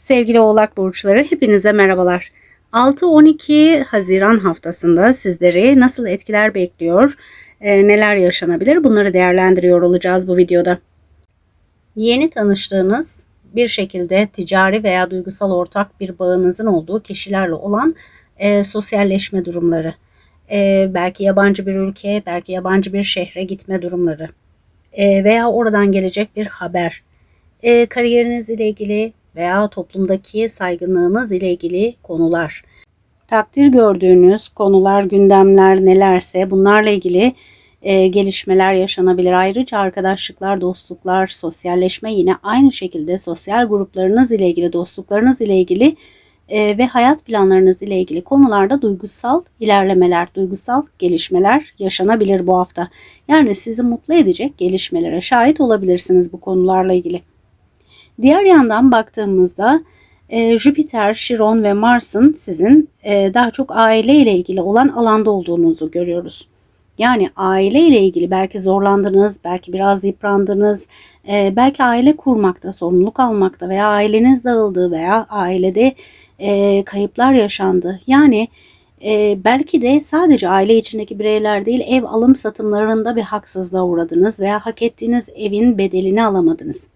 Sevgili Oğlak Burçları hepinize merhabalar. 6-12 Haziran haftasında sizleri nasıl etkiler bekliyor, e, neler yaşanabilir bunları değerlendiriyor olacağız bu videoda. Yeni tanıştığınız bir şekilde ticari veya duygusal ortak bir bağınızın olduğu kişilerle olan e, sosyalleşme durumları. E, belki yabancı bir ülkeye, belki yabancı bir şehre gitme durumları. E, veya oradan gelecek bir haber. E, kariyeriniz ile ilgili veya toplumdaki saygınlığınız ile ilgili konular. Takdir gördüğünüz konular, gündemler nelerse bunlarla ilgili e, gelişmeler yaşanabilir. Ayrıca arkadaşlıklar, dostluklar, sosyalleşme yine aynı şekilde sosyal gruplarınız ile ilgili, dostluklarınız ile ilgili e, ve hayat planlarınız ile ilgili konularda duygusal ilerlemeler, duygusal gelişmeler yaşanabilir bu hafta. Yani sizi mutlu edecek gelişmelere şahit olabilirsiniz bu konularla ilgili. Diğer yandan baktığımızda e, Jüpiter, Şiron ve Mars'ın sizin e, daha çok aile ile ilgili olan alanda olduğunuzu görüyoruz. Yani aile ile ilgili belki zorlandınız, belki biraz yıprandınız, e, belki aile kurmakta, sorumluluk almakta veya aileniz dağıldı veya ailede e, kayıplar yaşandı. Yani e, belki de sadece aile içindeki bireyler değil ev alım satımlarında bir haksızlığa uğradınız veya hak ettiğiniz evin bedelini alamadınız.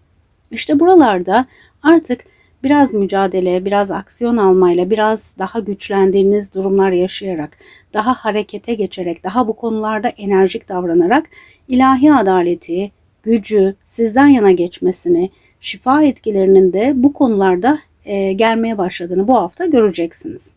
İşte buralarda artık biraz mücadele, biraz aksiyon almayla, biraz daha güçlendiğiniz durumlar yaşayarak, daha harekete geçerek, daha bu konularda enerjik davranarak ilahi adaleti, gücü sizden yana geçmesini, şifa etkilerinin de bu konularda gelmeye başladığını bu hafta göreceksiniz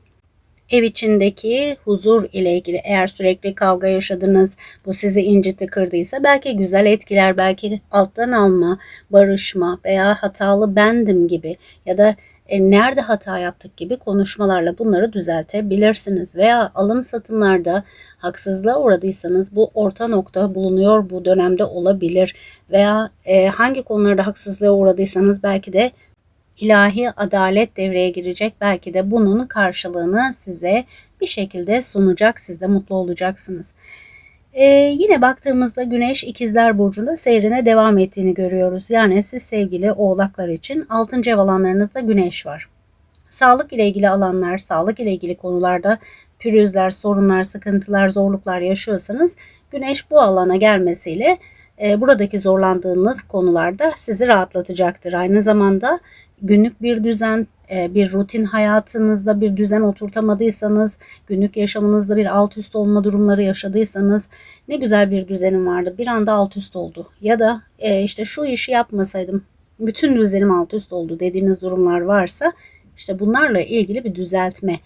ev içindeki huzur ile ilgili eğer sürekli kavga yaşadınız bu sizi incitti kırdıysa belki güzel etkiler belki alttan alma barışma veya hatalı bendim gibi ya da e, nerede hata yaptık gibi konuşmalarla bunları düzeltebilirsiniz veya alım satımlarda haksızlığa uğradıysanız bu orta nokta bulunuyor bu dönemde olabilir veya e, hangi konularda haksızlığa uğradıysanız belki de ilahi adalet devreye girecek. Belki de bunun karşılığını size bir şekilde sunacak. Siz de mutlu olacaksınız. Ee, yine baktığımızda Güneş İkizler Burcu'nda seyrine devam ettiğini görüyoruz. Yani siz sevgili oğlaklar için 6. ev alanlarınızda Güneş var. Sağlık ile ilgili alanlar, sağlık ile ilgili konularda pürüzler, sorunlar, sıkıntılar, zorluklar yaşıyorsanız Güneş bu alana gelmesiyle buradaki zorlandığınız konularda sizi rahatlatacaktır. Aynı zamanda günlük bir düzen, e, bir rutin hayatınızda bir düzen oturtamadıysanız, günlük yaşamınızda bir alt üst olma durumları yaşadıysanız ne güzel bir düzenim vardı bir anda alt üst oldu. Ya da e, işte şu işi yapmasaydım bütün düzenim alt üst oldu dediğiniz durumlar varsa işte bunlarla ilgili bir düzeltme,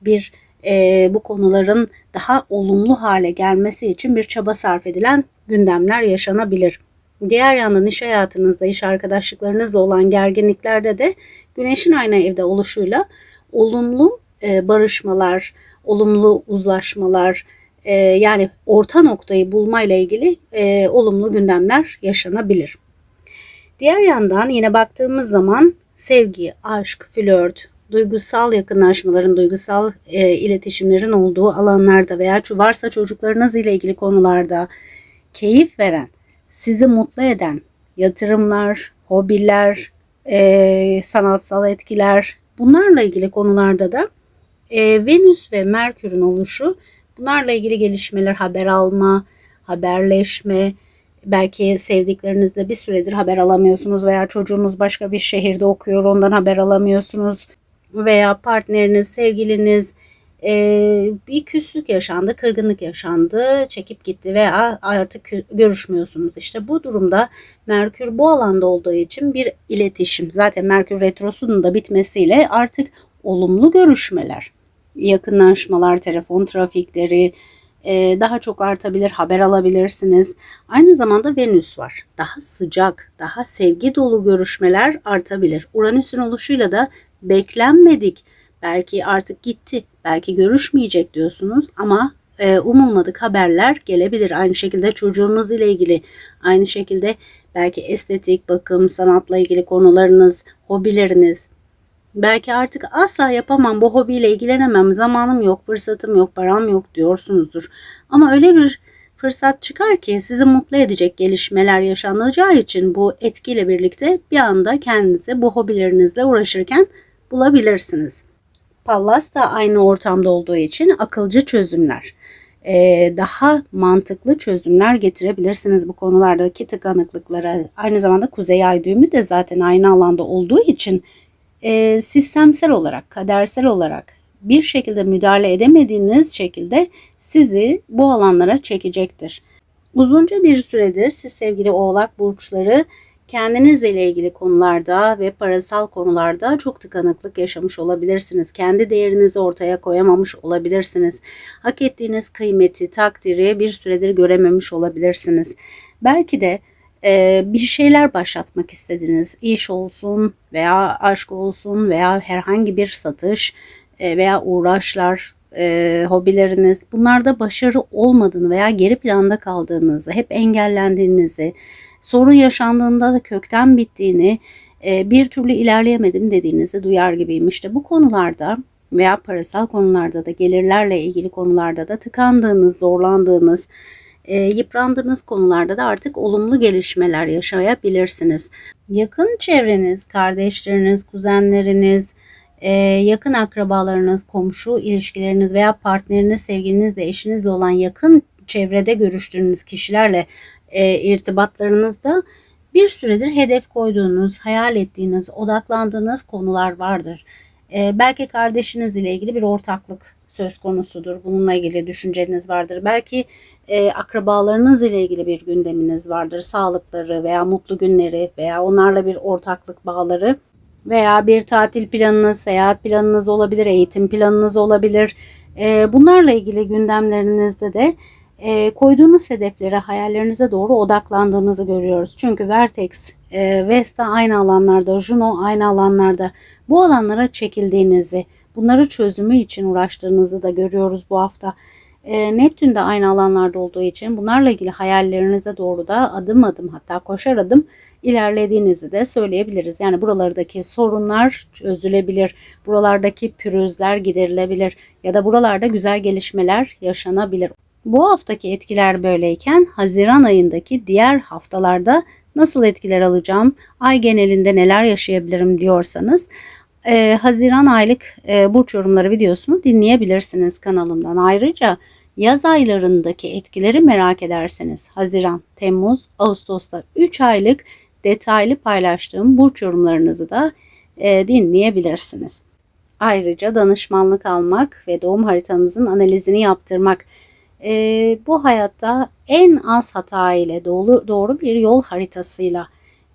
bir e, bu konuların daha olumlu hale gelmesi için bir çaba sarf edilen gündemler yaşanabilir. Diğer yandan iş hayatınızda, iş arkadaşlıklarınızla olan gerginliklerde de güneşin aynı evde oluşuyla olumlu e, barışmalar, olumlu uzlaşmalar, e, yani orta noktayı bulmayla ilgili e, olumlu gündemler yaşanabilir. Diğer yandan yine baktığımız zaman sevgi, aşk, flört, duygusal yakınlaşmaların, duygusal e, iletişimlerin olduğu alanlarda veya varsa çocuklarınız ile ilgili konularda keyif veren, sizi mutlu eden yatırımlar, hobiler, e, sanatsal etkiler bunlarla ilgili konularda da e, Venüs ve Merkür'ün oluşu bunlarla ilgili gelişmeler, haber alma, haberleşme, belki sevdiklerinizle bir süredir haber alamıyorsunuz veya çocuğunuz başka bir şehirde okuyor ondan haber alamıyorsunuz veya partneriniz, sevgiliniz e, bir küslük yaşandı, kırgınlık yaşandı, çekip gitti veya artık görüşmüyorsunuz. İşte bu durumda Merkür bu alanda olduğu için bir iletişim. Zaten Merkür retrosunun da bitmesiyle artık olumlu görüşmeler, yakınlaşmalar, telefon trafikleri, e, daha çok artabilir, haber alabilirsiniz. Aynı zamanda Venüs var. Daha sıcak, daha sevgi dolu görüşmeler artabilir. Uranüs'ün oluşuyla da beklenmedik, belki artık gitti, belki görüşmeyecek diyorsunuz ama e, umulmadık haberler gelebilir. Aynı şekilde çocuğunuz ile ilgili, aynı şekilde belki estetik, bakım, sanatla ilgili konularınız, hobileriniz, belki artık asla yapamam, bu hobiyle ilgilenemem, zamanım yok, fırsatım yok, param yok diyorsunuzdur. Ama öyle bir fırsat çıkar ki sizi mutlu edecek gelişmeler yaşanacağı için bu etkiyle birlikte bir anda kendinizi bu hobilerinizle uğraşırken bulabilirsiniz. Pallas da aynı ortamda olduğu için akılcı çözümler, e, daha mantıklı çözümler getirebilirsiniz bu konulardaki tıkanıklıklara. Aynı zamanda kuzey ay düğümü de zaten aynı alanda olduğu için e, sistemsel olarak, kadersel olarak bir şekilde müdahale edemediğiniz şekilde sizi bu alanlara çekecektir. Uzunca bir süredir siz sevgili oğlak burçları kendinizle ilgili konularda ve parasal konularda çok tıkanıklık yaşamış olabilirsiniz. Kendi değerinizi ortaya koyamamış olabilirsiniz. Hak ettiğiniz kıymeti, takdiri bir süredir görememiş olabilirsiniz. Belki de e, bir şeyler başlatmak istediniz. İş olsun veya aşk olsun veya herhangi bir satış e, veya uğraşlar, e, hobileriniz bunlarda başarı olmadığını veya geri planda kaldığınızı, hep engellendiğinizi, sorun yaşandığında da kökten bittiğini, e, bir türlü ilerleyemedim dediğinizi duyar gibiyim. İşte bu konularda veya parasal konularda da gelirlerle ilgili konularda da tıkandığınız, zorlandığınız, e, yıprandığınız konularda da artık olumlu gelişmeler yaşayabilirsiniz. Yakın çevreniz, kardeşleriniz, kuzenleriniz, e, yakın akrabalarınız, komşu ilişkileriniz veya partneriniz, sevgilinizle, eşinizle olan yakın çevrede görüştüğünüz kişilerle e, irtibatlarınızda bir süredir hedef koyduğunuz, hayal ettiğiniz, odaklandığınız konular vardır. E, belki kardeşiniz ile ilgili bir ortaklık söz konusudur. Bununla ilgili düşünceniz vardır. Belki e, akrabalarınız ile ilgili bir gündeminiz vardır. Sağlıkları veya mutlu günleri veya onlarla bir ortaklık bağları veya bir tatil planınız, seyahat planınız olabilir, eğitim planınız olabilir. E, bunlarla ilgili gündemlerinizde de e, koyduğunuz hedeflere, hayallerinize doğru odaklandığınızı görüyoruz. Çünkü Vertex, e, Vesta aynı alanlarda, Juno aynı alanlarda bu alanlara çekildiğinizi, bunları çözümü için uğraştığınızı da görüyoruz bu hafta. E, Neptün de aynı alanlarda olduğu için bunlarla ilgili hayallerinize doğru da adım adım hatta koşar adım ilerlediğinizi de söyleyebiliriz. Yani buralardaki sorunlar çözülebilir, buralardaki pürüzler giderilebilir ya da buralarda güzel gelişmeler yaşanabilir. Bu haftaki etkiler böyleyken Haziran ayındaki diğer haftalarda nasıl etkiler alacağım, ay genelinde neler yaşayabilirim diyorsanız e, Haziran aylık e, burç yorumları videosunu dinleyebilirsiniz kanalımdan. Ayrıca yaz aylarındaki etkileri merak ederseniz Haziran, Temmuz, Ağustos'ta 3 aylık detaylı paylaştığım burç yorumlarınızı da e, dinleyebilirsiniz. Ayrıca danışmanlık almak ve doğum haritanızın analizini yaptırmak e, bu hayatta en az hata ile doğru, doğru bir yol haritasıyla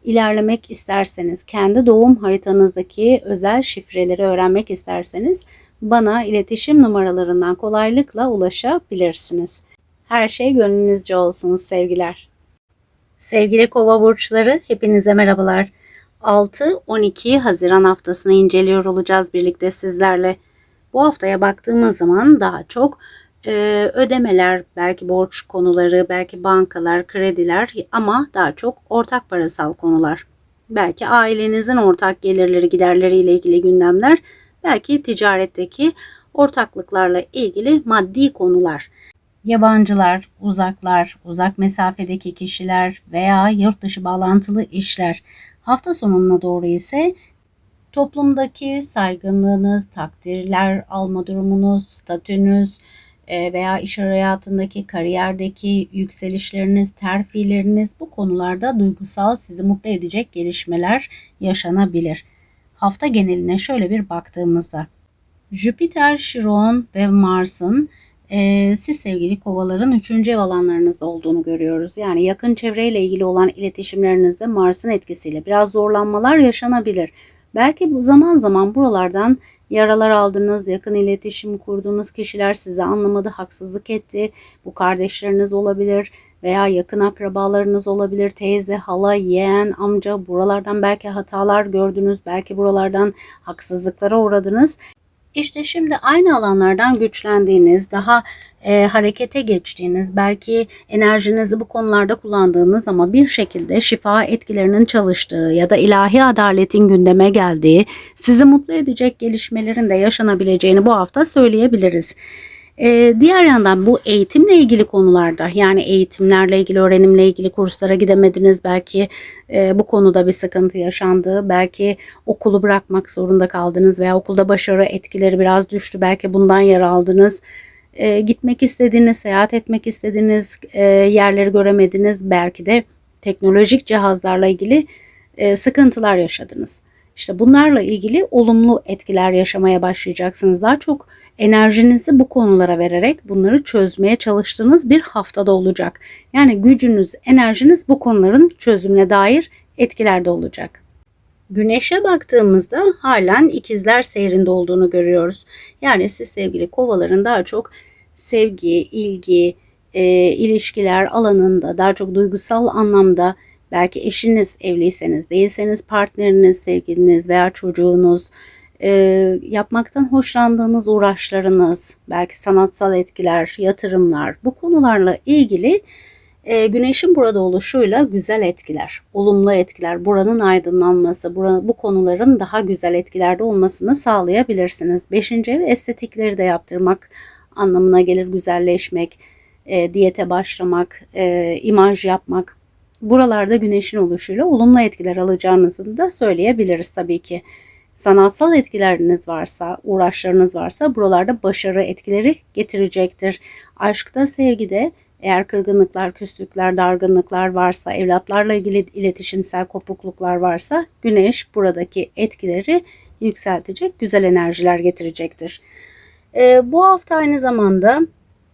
ilerlemek isterseniz, kendi doğum haritanızdaki özel şifreleri öğrenmek isterseniz bana iletişim numaralarından kolaylıkla ulaşabilirsiniz. Her şey gönlünüzce olsun sevgiler. Sevgili kova burçları hepinize merhabalar. 6-12 Haziran haftasını inceliyor olacağız birlikte sizlerle. Bu haftaya baktığımız zaman daha çok e, ödemeler, belki borç konuları, belki bankalar, krediler ama daha çok ortak parasal konular. Belki ailenizin ortak gelirleri, giderleriyle ilgili gündemler, belki ticaretteki ortaklıklarla ilgili maddi konular. Yabancılar, uzaklar, uzak mesafedeki kişiler veya yurt dışı bağlantılı işler. Hafta sonuna doğru ise toplumdaki saygınlığınız, takdirler alma durumunuz, statünüz, veya iş hayatındaki, kariyerdeki yükselişleriniz, terfileriniz bu konularda duygusal sizi mutlu edecek gelişmeler yaşanabilir. Hafta geneline şöyle bir baktığımızda Jüpiter, Şiron ve Mars'ın e, siz sevgili kovaların 3. ev alanlarınızda olduğunu görüyoruz. Yani yakın çevreyle ilgili olan iletişimlerinizde Mars'ın etkisiyle biraz zorlanmalar yaşanabilir. Belki zaman zaman buralardan yaralar aldınız, yakın iletişim kurduğunuz kişiler sizi anlamadı, haksızlık etti. Bu kardeşleriniz olabilir veya yakın akrabalarınız olabilir. Teyze, hala, yeğen, amca buralardan belki hatalar gördünüz, belki buralardan haksızlıklara uğradınız. İşte şimdi aynı alanlardan güçlendiğiniz, daha e, harekete geçtiğiniz, belki enerjinizi bu konularda kullandığınız ama bir şekilde şifa etkilerinin çalıştığı ya da ilahi adaletin gündeme geldiği, sizi mutlu edecek gelişmelerin de yaşanabileceğini bu hafta söyleyebiliriz. Ee, diğer yandan bu eğitimle ilgili konularda yani eğitimlerle ilgili öğrenimle ilgili kurslara gidemediniz belki e, bu konuda bir sıkıntı yaşandı belki okulu bırakmak zorunda kaldınız veya okulda başarı etkileri biraz düştü belki bundan yer aldınız e, gitmek istediğiniz seyahat etmek istediğiniz e, yerleri göremediniz belki de teknolojik cihazlarla ilgili e, sıkıntılar yaşadınız. İşte bunlarla ilgili olumlu etkiler yaşamaya başlayacaksınız. Daha çok enerjinizi bu konulara vererek bunları çözmeye çalıştığınız bir haftada olacak. Yani gücünüz, enerjiniz bu konuların çözümüne dair etkilerde olacak. Güneşe baktığımızda halen ikizler seyrinde olduğunu görüyoruz. Yani siz sevgili kovaların daha çok sevgi, ilgi, e, ilişkiler alanında daha çok duygusal anlamda belki eşiniz evliyseniz değilseniz partneriniz, sevgiliniz veya çocuğunuz e, yapmaktan hoşlandığınız uğraşlarınız, belki sanatsal etkiler, yatırımlar bu konularla ilgili e, güneşin burada oluşuyla güzel etkiler, olumlu etkiler, buranın aydınlanması, bura, bu konuların daha güzel etkilerde olmasını sağlayabilirsiniz. Beşinci ev estetikleri de yaptırmak anlamına gelir güzelleşmek, e, diyete başlamak, e, imaj yapmak. Buralarda güneşin oluşuyla olumlu etkiler alacağınızı da söyleyebiliriz tabii ki. Sanatsal etkileriniz varsa, uğraşlarınız varsa buralarda başarı etkileri getirecektir. Aşkta, sevgide eğer kırgınlıklar, küslükler, dargınlıklar varsa, evlatlarla ilgili iletişimsel kopukluklar varsa güneş buradaki etkileri yükseltecek, güzel enerjiler getirecektir. E, bu hafta aynı zamanda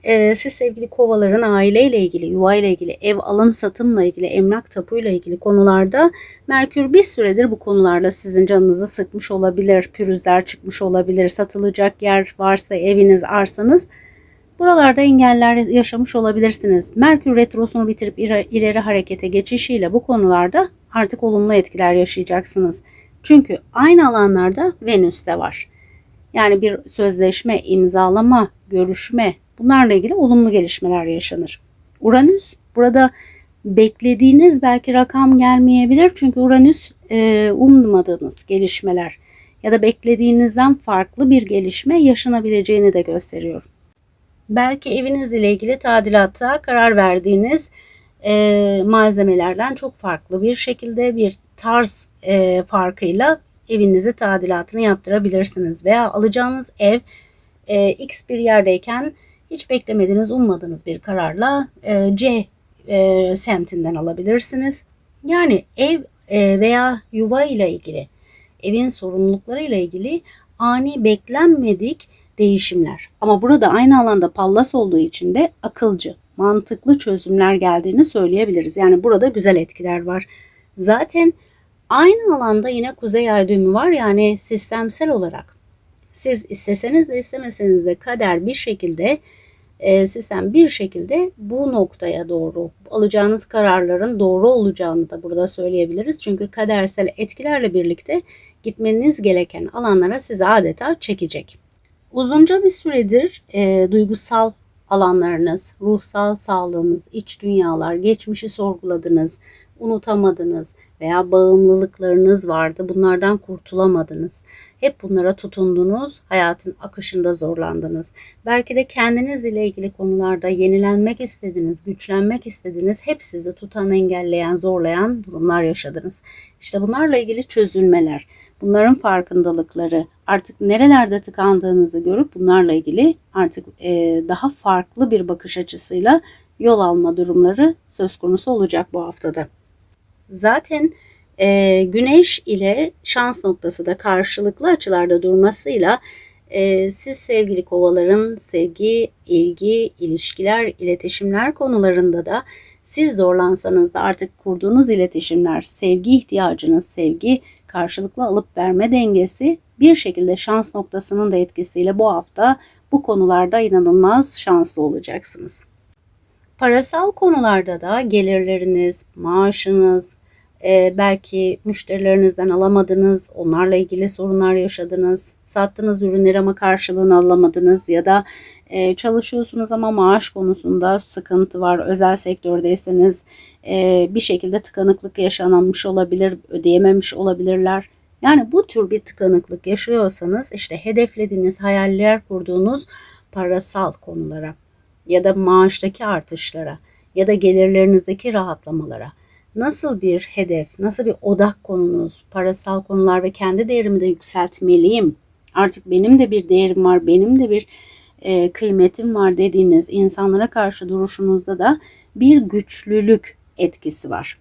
e, siz sevgili kovaların aileyle ilgili, yuva ile ilgili, ev alım satımla ilgili, emlak tapuyla ilgili konularda Merkür bir süredir bu konularla sizin canınızı sıkmış olabilir, pürüzler çıkmış olabilir, satılacak yer varsa eviniz, arsanız buralarda engeller yaşamış olabilirsiniz. Merkür retrosunu bitirip ileri harekete geçişiyle bu konularda artık olumlu etkiler yaşayacaksınız. Çünkü aynı alanlarda Venüs de var. Yani bir sözleşme, imzalama, görüşme bunlarla ilgili olumlu gelişmeler yaşanır. Uranüs burada beklediğiniz belki rakam gelmeyebilir. Çünkü Uranüs e, ummadığınız gelişmeler ya da beklediğinizden farklı bir gelişme yaşanabileceğini de gösteriyor. Belki eviniz ile ilgili tadilatta karar verdiğiniz e, malzemelerden çok farklı bir şekilde bir tarz e, farkıyla evinizi tadilatını yaptırabilirsiniz. Veya alacağınız ev e, X bir yerdeyken hiç beklemediğiniz, ummadığınız bir kararla e, C e, semtinden alabilirsiniz. Yani ev e, veya yuva ile ilgili, evin sorumlulukları ile ilgili ani beklenmedik değişimler. Ama burada aynı alanda pallas olduğu için de akılcı, mantıklı çözümler geldiğini söyleyebiliriz. Yani burada güzel etkiler var. Zaten Aynı alanda yine kuzey ay düğümü var yani sistemsel olarak. Siz isteseniz de istemeseniz de kader bir şekilde e, sistem bir şekilde bu noktaya doğru alacağınız kararların doğru olacağını da burada söyleyebiliriz. Çünkü kadersel etkilerle birlikte gitmeniz gereken alanlara sizi adeta çekecek. Uzunca bir süredir e, duygusal alanlarınız, ruhsal sağlığınız, iç dünyalar, geçmişi sorguladınız, unutamadınız veya bağımlılıklarınız vardı. Bunlardan kurtulamadınız. Hep bunlara tutundunuz. Hayatın akışında zorlandınız. Belki de kendiniz ile ilgili konularda yenilenmek istediniz, güçlenmek istediniz. Hep sizi tutan, engelleyen, zorlayan durumlar yaşadınız. İşte bunlarla ilgili çözülmeler, bunların farkındalıkları, artık nerelerde tıkandığınızı görüp bunlarla ilgili artık e, daha farklı bir bakış açısıyla yol alma durumları söz konusu olacak bu haftada. Zaten e, güneş ile şans noktası da karşılıklı açılarda durmasıyla e, siz sevgili kovaların sevgi, ilgi, ilişkiler, iletişimler konularında da siz zorlansanız da artık kurduğunuz iletişimler, sevgi ihtiyacınız, sevgi karşılıklı alıp verme dengesi bir şekilde şans noktasının da etkisiyle bu hafta bu konularda inanılmaz şanslı olacaksınız. Parasal konularda da gelirleriniz, maaşınız, e, belki müşterilerinizden alamadınız, onlarla ilgili sorunlar yaşadınız, sattığınız ürünleri ama karşılığını alamadınız ya da e, çalışıyorsunuz ama maaş konusunda sıkıntı var. Özel sektördeyseniz e, bir şekilde tıkanıklık yaşanmış olabilir, ödeyememiş olabilirler. Yani bu tür bir tıkanıklık yaşıyorsanız işte hedeflediğiniz, hayaller kurduğunuz parasal konulara ya da maaştaki artışlara ya da gelirlerinizdeki rahatlamalara nasıl bir hedef, nasıl bir odak konunuz, parasal konular ve kendi değerimi de yükseltmeliyim. Artık benim de bir değerim var, benim de bir e, kıymetim var dediğiniz insanlara karşı duruşunuzda da bir güçlülük etkisi var.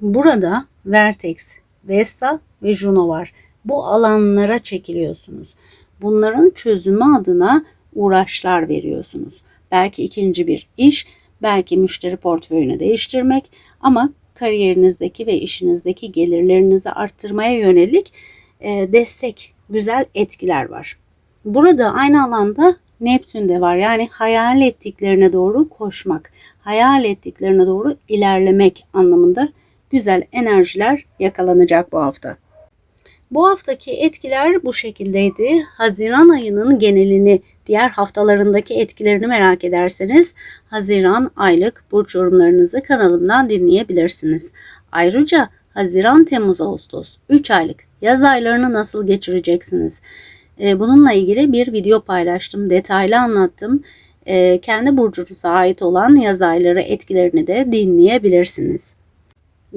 Burada Vertex, Vesta ve Juno var. Bu alanlara çekiliyorsunuz. Bunların çözümü adına uğraşlar veriyorsunuz. Belki ikinci bir iş, belki müşteri portföyünü değiştirmek ama kariyerinizdeki ve işinizdeki gelirlerinizi arttırmaya yönelik e, destek, güzel etkiler var. Burada aynı alanda Neptün de var. Yani hayal ettiklerine doğru koşmak, hayal ettiklerine doğru ilerlemek anlamında güzel enerjiler yakalanacak bu hafta. Bu haftaki etkiler bu şekildeydi. Haziran ayının genelini, diğer haftalarındaki etkilerini merak ederseniz Haziran aylık burç yorumlarınızı kanalımdan dinleyebilirsiniz. Ayrıca Haziran, Temmuz, Ağustos 3 aylık yaz aylarını nasıl geçireceksiniz? Ee, bununla ilgili bir video paylaştım. Detaylı anlattım. Ee, kendi burcunuza ait olan yaz ayları etkilerini de dinleyebilirsiniz.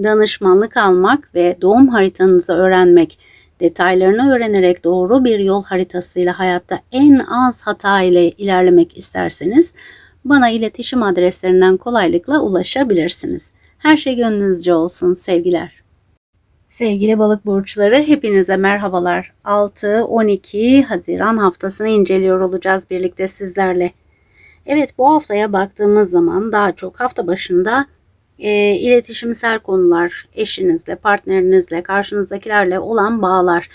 Danışmanlık almak ve doğum haritanızı öğrenmek detaylarını öğrenerek doğru bir yol haritasıyla hayatta en az hata ile ilerlemek isterseniz bana iletişim adreslerinden kolaylıkla ulaşabilirsiniz. Her şey gönlünüzce olsun sevgiler. Sevgili balık burçları hepinize merhabalar. 6-12 Haziran haftasını inceliyor olacağız birlikte sizlerle. Evet bu haftaya baktığımız zaman daha çok hafta başında e, iletişimsel konular, eşinizle, partnerinizle, karşınızdakilerle olan bağlar.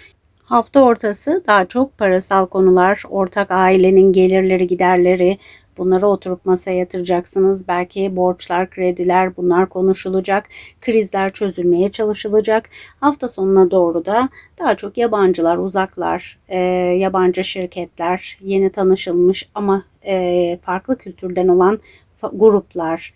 Hafta ortası daha çok parasal konular, ortak ailenin gelirleri, giderleri, bunları oturup masaya yatıracaksınız. Belki borçlar, krediler bunlar konuşulacak. Krizler çözülmeye çalışılacak. Hafta sonuna doğru da daha çok yabancılar, uzaklar, e, yabancı şirketler, yeni tanışılmış ama e, farklı kültürden olan gruplar,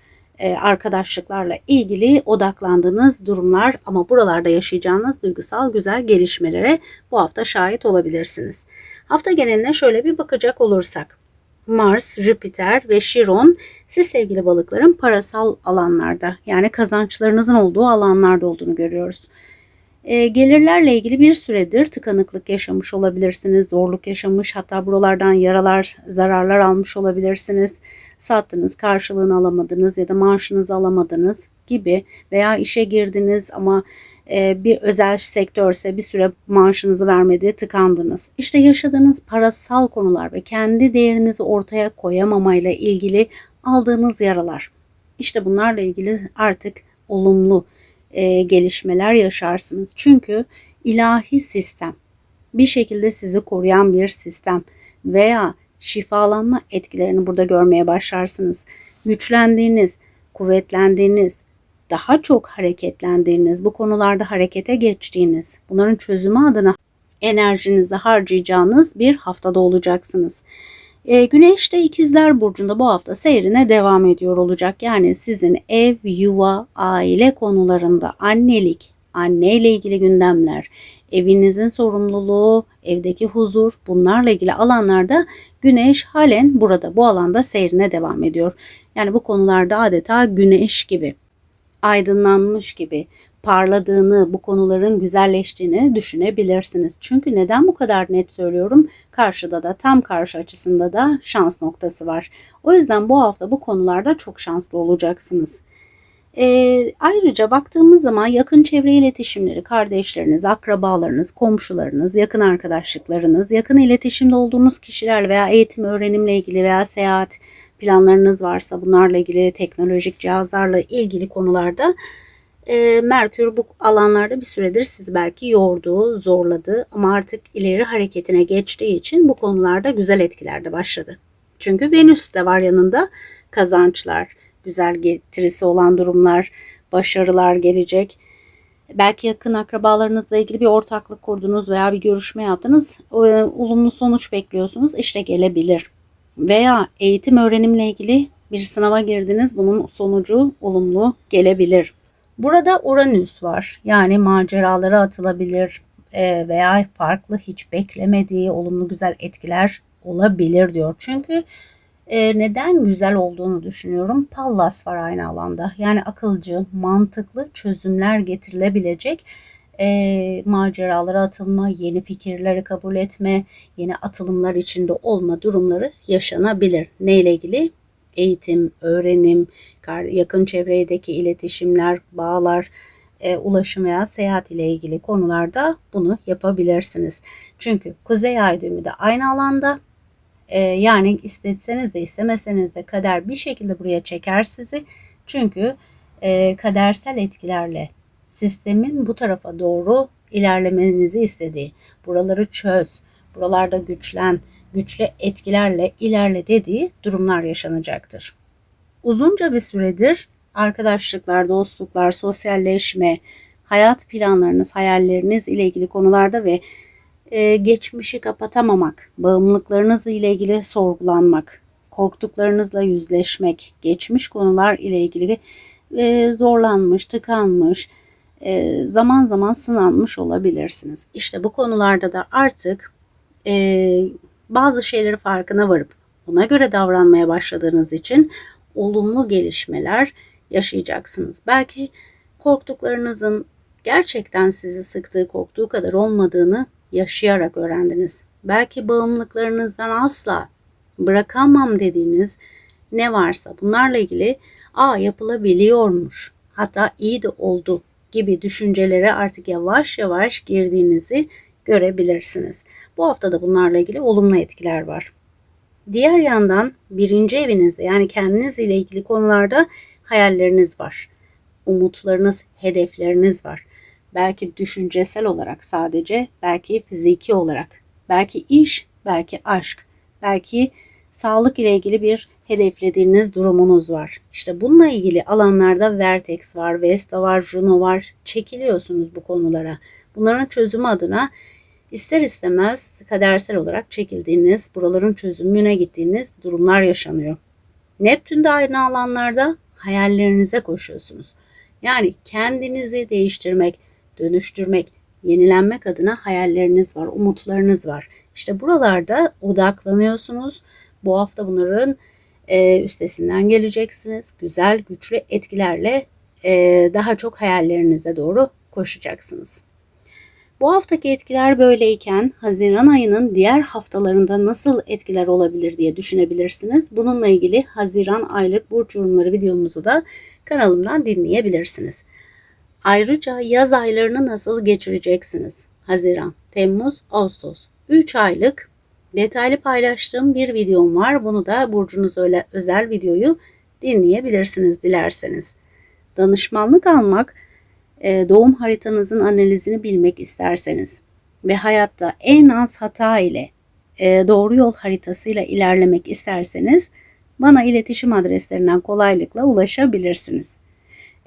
arkadaşlıklarla ilgili odaklandığınız durumlar ama buralarda yaşayacağınız duygusal güzel gelişmelere bu hafta şahit olabilirsiniz. Hafta geneline şöyle bir bakacak olursak. Mars, Jüpiter ve Şiron siz sevgili balıkların parasal alanlarda yani kazançlarınızın olduğu alanlarda olduğunu görüyoruz. E, gelirlerle ilgili bir süredir tıkanıklık yaşamış olabilirsiniz, zorluk yaşamış hatta buralardan yaralar, zararlar almış olabilirsiniz. Sattınız, karşılığını alamadınız ya da maaşınızı alamadınız gibi veya işe girdiniz ama e, bir özel sektörse bir süre maaşınızı vermedi, tıkandınız. İşte yaşadığınız parasal konular ve kendi değerinizi ortaya koyamamayla ilgili aldığınız yaralar. İşte bunlarla ilgili artık olumlu e, gelişmeler yaşarsınız. Çünkü ilahi sistem bir şekilde sizi koruyan bir sistem veya şifalanma etkilerini burada görmeye başlarsınız. Güçlendiğiniz, kuvvetlendiğiniz, daha çok hareketlendiğiniz, bu konularda harekete geçtiğiniz, bunların çözümü adına enerjinizi harcayacağınız bir haftada olacaksınız. E, Güneş de ikizler burcunda bu hafta seyrine devam ediyor olacak. Yani sizin ev, yuva, aile konularında annelik, anne ile ilgili gündemler, evinizin sorumluluğu, evdeki huzur bunlarla ilgili alanlarda güneş halen burada bu alanda seyrine devam ediyor. Yani bu konularda adeta güneş gibi aydınlanmış gibi parladığını, bu konuların güzelleştiğini düşünebilirsiniz. Çünkü neden bu kadar net söylüyorum? Karşıda da tam karşı açısında da şans noktası var. O yüzden bu hafta bu konularda çok şanslı olacaksınız. E, ayrıca baktığımız zaman yakın çevre iletişimleri, kardeşleriniz, akrabalarınız, komşularınız, yakın arkadaşlıklarınız, yakın iletişimde olduğunuz kişiler veya eğitim, öğrenimle ilgili veya seyahat planlarınız varsa bunlarla ilgili teknolojik cihazlarla ilgili konularda e, Merkür bu alanlarda bir süredir sizi belki yordu, zorladı ama artık ileri hareketine geçtiği için bu konularda güzel etkilerde başladı. Çünkü Venüs de var yanında kazançlar, güzel getirisi olan durumlar, başarılar gelecek. Belki yakın akrabalarınızla ilgili bir ortaklık kurdunuz veya bir görüşme yaptınız. E, olumlu sonuç bekliyorsunuz. İşte gelebilir. Veya eğitim öğrenimle ilgili bir sınava girdiniz. Bunun sonucu olumlu gelebilir. Burada Uranüs var. Yani maceralara atılabilir e, veya farklı hiç beklemediği olumlu güzel etkiler olabilir diyor. Çünkü e, neden güzel olduğunu düşünüyorum. Pallas var aynı alanda. Yani akılcı, mantıklı çözümler getirilebilecek e, maceralara atılma, yeni fikirleri kabul etme, yeni atılımlar içinde olma durumları yaşanabilir. Neyle ilgili? Eğitim, öğrenim, yakın çevredeki iletişimler, bağlar, e, ulaşım veya seyahat ile ilgili konularda bunu yapabilirsiniz. Çünkü Kuzey Ay düğümü de aynı alanda. E, yani istetseniz de istemeseniz de kader bir şekilde buraya çeker sizi. Çünkü e, kadersel etkilerle sistemin bu tarafa doğru ilerlemenizi istediği, buraları çöz, buralarda güçlen, güçlü etkilerle ilerle dediği durumlar yaşanacaktır. Uzunca bir süredir arkadaşlıklar, dostluklar, sosyalleşme, hayat planlarınız, hayalleriniz ile ilgili konularda ve e, geçmişi kapatamamak, bağımlılıklarınız ile ilgili sorgulanmak, korktuklarınızla yüzleşmek, geçmiş konular ile ilgili e, zorlanmış, tıkanmış, e, zaman zaman sınanmış olabilirsiniz. İşte bu konularda da artık e, bazı şeyleri farkına varıp buna göre davranmaya başladığınız için olumlu gelişmeler yaşayacaksınız. Belki korktuklarınızın gerçekten sizi sıktığı, korktuğu kadar olmadığını yaşayarak öğrendiniz. Belki bağımlılıklarınızdan asla bırakamam dediğiniz ne varsa bunlarla ilgili a yapılabiliyormuş. Hatta iyi de oldu gibi düşüncelere artık yavaş yavaş girdiğinizi görebilirsiniz. Bu hafta da bunlarla ilgili olumlu etkiler var. Diğer yandan birinci evinizde yani kendiniz ile ilgili konularda hayalleriniz var. Umutlarınız, hedefleriniz var. Belki düşüncesel olarak sadece, belki fiziki olarak, belki iş, belki aşk, belki sağlık ile ilgili bir hedeflediğiniz durumunuz var. İşte bununla ilgili alanlarda Vertex var, Vesta var, Juno var. Çekiliyorsunuz bu konulara. Bunların çözümü adına ister istemez kadersel olarak çekildiğiniz, buraların çözümüne gittiğiniz durumlar yaşanıyor. Neptün de aynı alanlarda hayallerinize koşuyorsunuz. Yani kendinizi değiştirmek, dönüştürmek, yenilenmek adına hayalleriniz var, umutlarınız var. İşte buralarda odaklanıyorsunuz. Bu hafta bunların e, üstesinden geleceksiniz. Güzel, güçlü etkilerle e, daha çok hayallerinize doğru koşacaksınız. Bu haftaki etkiler böyleyken Haziran ayının diğer haftalarında nasıl etkiler olabilir diye düşünebilirsiniz. Bununla ilgili Haziran aylık burç yorumları videomuzu da kanalımdan dinleyebilirsiniz. Ayrıca yaz aylarını nasıl geçireceksiniz? Haziran, Temmuz, Ağustos 3 aylık detaylı paylaştığım bir videom var. Bunu da burcunuz öyle özel videoyu dinleyebilirsiniz dilerseniz. Danışmanlık almak e, doğum haritanızın analizini bilmek isterseniz ve hayatta en az hata ile e, doğru yol haritasıyla ilerlemek isterseniz bana iletişim adreslerinden kolaylıkla ulaşabilirsiniz.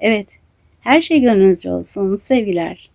Evet, her şey gönlünüzce olsun. Sevgiler.